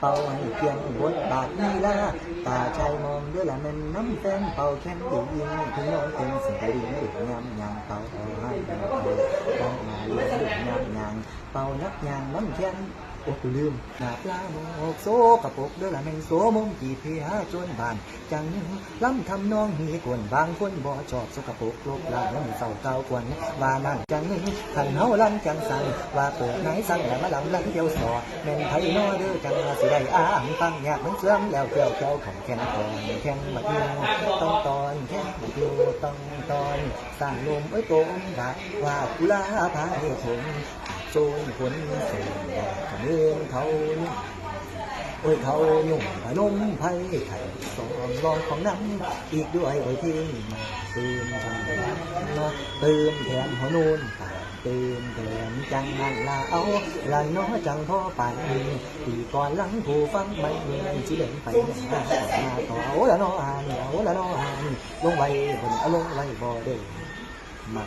เป่าให้เพียงบทบาทนีลาตาชายมองด้วยละแม่นน้ำแฟนเปกกูลืมหน้าปลาโมกโซกระปกด้วยละแม่นโซมุมกีเพียจนบาน จังล้ำทำนองฮีกวนบางคนบ่ชอบสกปรกลบล้างน้ำเศร้าเก่ากวนว่านั่นจังขันเฮาลันจังสั่งว่าเปิดไหนสั่งแล้วมาลำลังเดียวสอแม่นไผนอเด้อจังว่าสิได้อ้างฟังอยากมันเสื่อมแล้วเกี่ยวเกี่ยวของแข็งก่อนแข็งบัดนี้ต้องตอนแข็งบัดอยู่ต้องตอนสร้างลมเอ้ยโกมดักว่ากุลาพาเหตุผล โจนผลเสียงแดดขมือนเขานุ่โอ้ยเขาหนุ่มพนมไผ่ไข่สองรองของน้ำอีกด้วยโอ้ยที่มาตื่นจังเนาะตื่นแถมหัวนูนตาตื่นแถมจังนั่นลาเอาลาน้อจังพ่อป่านนี้ปีก่อนหลังผู้ฟังไม่เมืองที่เด่นไปมาต่อเอาละน้ออ่านเอาละน้ออ่านลงไว้บนเอาลงไว้บ่เด้มา